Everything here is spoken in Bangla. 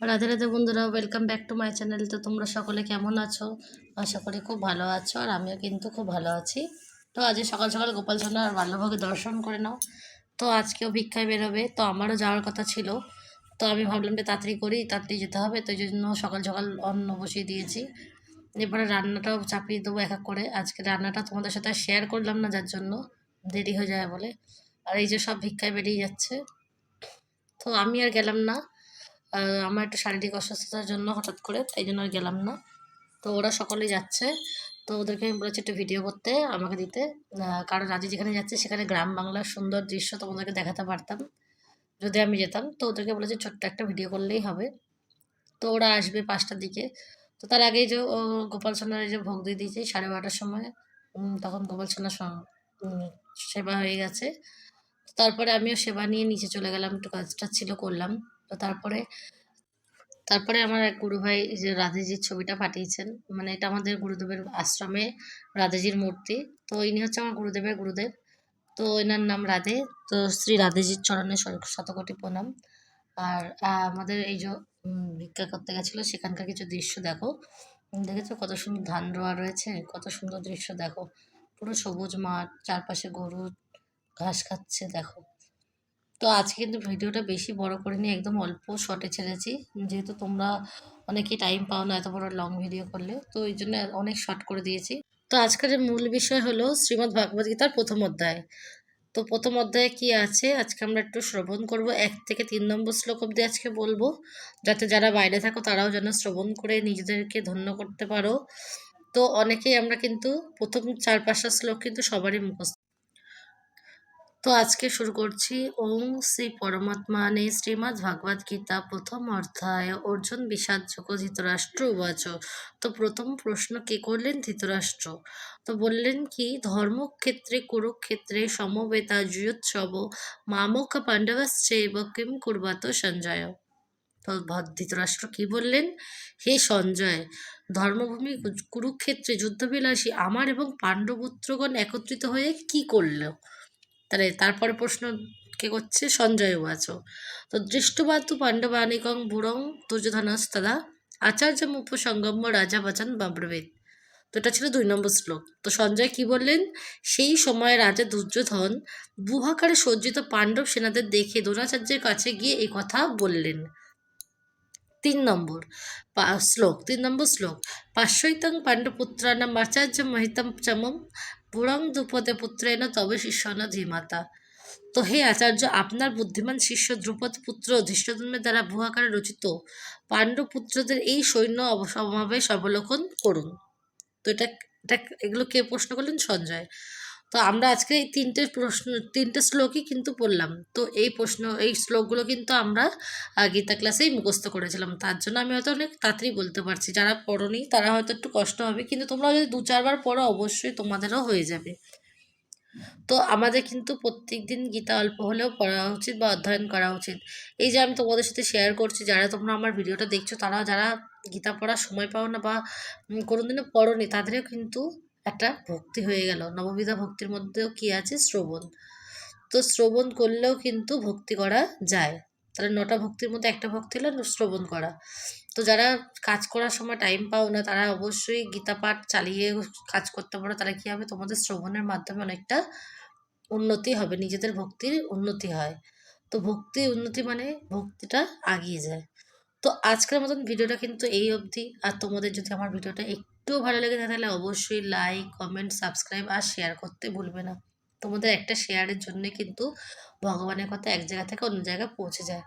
রাধে রাধে বন্ধুরা welcome back to my channel তো তোমরা সকলে কেমন আছো? আশা করি খুব ভালো আছো, আর আমিও কিন্তু খুব ভালো আছি। তো আজ সকাল সকাল গোপাল সোনা আর বাল্যভোগে দর্শন করে নাও। তো আজকেও ভিক্ষায় বেরোবে, তো আমারও যাওয়ার কথা ছিল। তো আমি ভাবলাম যে তাড়াতাড়ি করি, তাড়াতাড়ি যেতে হবে, তো জন্য সকাল সকাল অন্ন বসিয়ে দিয়েছি। এবারে রান্নাটাও চাপিয়ে দেবো এক এক করে। আজকে রান্নাটা তোমাদের সাথে শেয়ার করলাম না, যার জন্য দেরি হয়ে যায় বলে। আর এই যে সব ভিক্ষায় বেরিয়ে যাচ্ছে। তো আমি আর গেলাম না। আমার একটু শারীরিক অসুস্থতার জন্য হঠাৎ করে, তাই জন্য আর গেলাম না। তো ওরা সকলেই যাচ্ছে। তো ওদেরকে আমি বলেছি একটু ভিডিও করতে, আমাকে দিতে। কারণ রাজি যেখানে যাচ্ছে সেখানে গ্রাম বাংলার সুন্দর দৃশ্য তোমাদেরকে দেখাতে পারতাম। যদি আমি যেতাম, তো ওদেরকে বলেছি ছোট্ট একটা ভিডিও করলেই হবে। তো ওরা আসবে পাঁচটার দিকে। তো তার আগেই যে গোপাল সোনার যে ভোগ দিয়ে দিয়েছে সাড়ে বারোটার সময় তখন গোপাল সোনার সেবা হয়ে গেছে। তারপরে আমিও সেবা নিয়ে নিচে চলে গেলাম, একটু কাজটা ছিল করলাম। তো তারপরে তারপরে আমার এক গুরু ভাই যে রাধেজির ছবিটা পাঠিয়েছেন মানে এটা আমাদের গুরুদেবের আশ্রমে রাধেজির মূর্তি। তো ইনি হচ্ছে আমার গুরুদেবের গুরুদেব। তো এনার নাম রাধে। তো শ্রী রাধেজির চরণে শতকোটি প্রণাম। আর আমাদের এই যে ভিক্ষা করতে গেছিল, সেখানকার কিছু দৃশ্য দেখো। দেখেছ কত সুন্দর ধান রোয়া রয়েছে? কত সুন্দর দৃশ্য দেখো। পুরো সবুজ মাঠ, চারপাশে গরু ঘাস খাচ্ছে, দেখো। তো আজকে কিন্তু ভিডিওটা বেশি বড় করে নিয়ে একদম অল্প শর্টে ছেড়েছি। যেহেতু তোমরা অনেকেই টাইম পাও না এত বড় লং ভিডিও করলে, তো এই জন্য অনেক শর্ট করে দিয়েছি। তো আজকের মূল বিষয় হলো শ্রীমদ্ ভাগবত গীতার প্রথম অধ্যায়। তো প্রথম অধ্যায়ে কি আছে? আজকে আমরা একটু শ্রবণ করব। এক থেকে তিন নম্বর শ্লোক অবধি আজকে বলব। যাতে যারা বাইরে থাকো, তারাও যেন শ্রবণ করে নিজেদেরকে ধন্য করতে পারো। তো অনেকেই আমরা কিন্তু প্রথম চার পাঁচটা শ্লোক কিন্তু সবারই মুখস্থ তো আজকে শুরু করছি ওং শ্রী পরমাত্মানে শ্রীমদ্ ভাগবত গীতা প্রথম অধ্যায়। অর্জুন বিষাদ যোগ, ধৃতরাষ্ট্র উবাচ। তো প্রথম প্রশ্ন, কে করলেন ধৃতরাষ্ট্র? তো বললেন কি, ধর্মক্ষেত্রে, কুরুক্ষেত্রে, সমবেতা জুয়োৎসব মামক পাণ্ডবাশ্চৈব কিম কুর্বাত সঞ্জয়। তো ধৃতরাষ্ট্র কি বললেন? হে সঞ্জয়, ধর্মভূমি, কুরুক্ষেত্রে যুদ্ধবিলাসী আমার এবং পাণ্ডবপুত্রগণ একত্রিত হয়ে কি করল? তাহলে তারপরে প্রশ্ন কে করছে? সঞ্জয় উবাচ তো দৃষ্টবাতু পাণ্ডবানিকং বুড়ং দুর্যোধনস্তদা আচার্য উপসঙ্গম্য রাজা বচন বাব্রবেদ তো এটা ছিল দুই নম্বর শ্লোক। তো সঞ্জয় কি বললেন? সেই সময় রাজা দুর্যোধন বুহাকারে সজ্জিত পাণ্ডব সেনাদের দেখে দ্রোণাচার্যের কাছে গিয়ে এই কথা বললেন। তিন নম্বর শ্লোক, তিন নম্বর শ্লোক। পার্শ্বৈতং পাণ্ডপুত্রানাম আচার্য মহিতম চমম পুরং দ্রুপদে পুত্রেন তবে শিষ্যন ধীমাতা। তো হে আচার্য, আপনার বুদ্ধিমান শিষ্য দ্রুপদ পুত্র ধৃষ্টধর্মের দ্বারা ভুয়াকারে রচিত পাণ্ডব পুত্রদের এই সৈন্য সমাবেশ অবলোকন করুন। তো এটা এটা এগুলো কে প্রশ্ন করলেন? সঞ্জয়। তো আমরা আজকে এই তিনটে প্রশ্ন তিনটে শ্লোকই কিন্তু পড়লাম। তো এই প্রশ্ন এই শ্লোকগুলো কিন্তু আমরা গীতা ক্লাসেই মুখস্থ করেছিলাম। তার জন্য আমি হয়তো অনেক তাড়াতাড়ি বলতে পারছি। যারা পড়োনি তারা হয়তো একটু কষ্ট হবে কিন্তু তোমরা যদি দু চারবার পড়ো অবশ্যই তোমাদেরও হয়ে যাবে। তো আমাদের কিন্তু প্রত্যেক দিন গীতা অল্প হলেও পড়া উচিত বা অধ্যয়ন করা উচিত। এই যে আমি তোমাদের সাথে শেয়ার করছি যারা তোমরা আমার ভিডিওটা দেখছ তারা যারা গীতা পড়ার সময় পাও না বা উম, কোনোদিনও পড়োনি তাদেরও কিন্তু একটা ভক্তি হয়ে গেল। নববিধা ভক্তির মধ্যেও কি আছে? শ্রবণ। তো শ্রবণ করলেও কিন্তু ভক্তি করা যায়। তাহলে নটা ভক্তির মধ্যে একটা ভক্তি হলো শ্রবণ করা। তো যারা কাজ করার সময় টাইম পাও না, তারা অবশ্যই গীতা পাঠ চালিয়ে কাজ করতে পারো। তাহলে কী হবে? তোমাদের শ্রবণের মাধ্যমে অনেকটা উন্নতি হবে। নিজেদের ভক্তির উন্নতি হয়। তো ভক্তি উন্নতি মানে ভক্তিটা আগিয়ে যায়। তো আজকের মতন ভিডিওটা কিন্তু এই অবধি। আর তোমাদের যদি আমার ভিডিওটা একটুও ভালো লেগে তাহলে অবশ্যই লাইক কমেন্ট সাবস্ক্রাইব আর শেয়ার করতে ভুলবে না। তোমাদের একটা শেয়ারের জন্যে কিন্তু ভগবানের কথা এক জায়গা থেকে অন্য জায়গায় পৌঁছে যায়।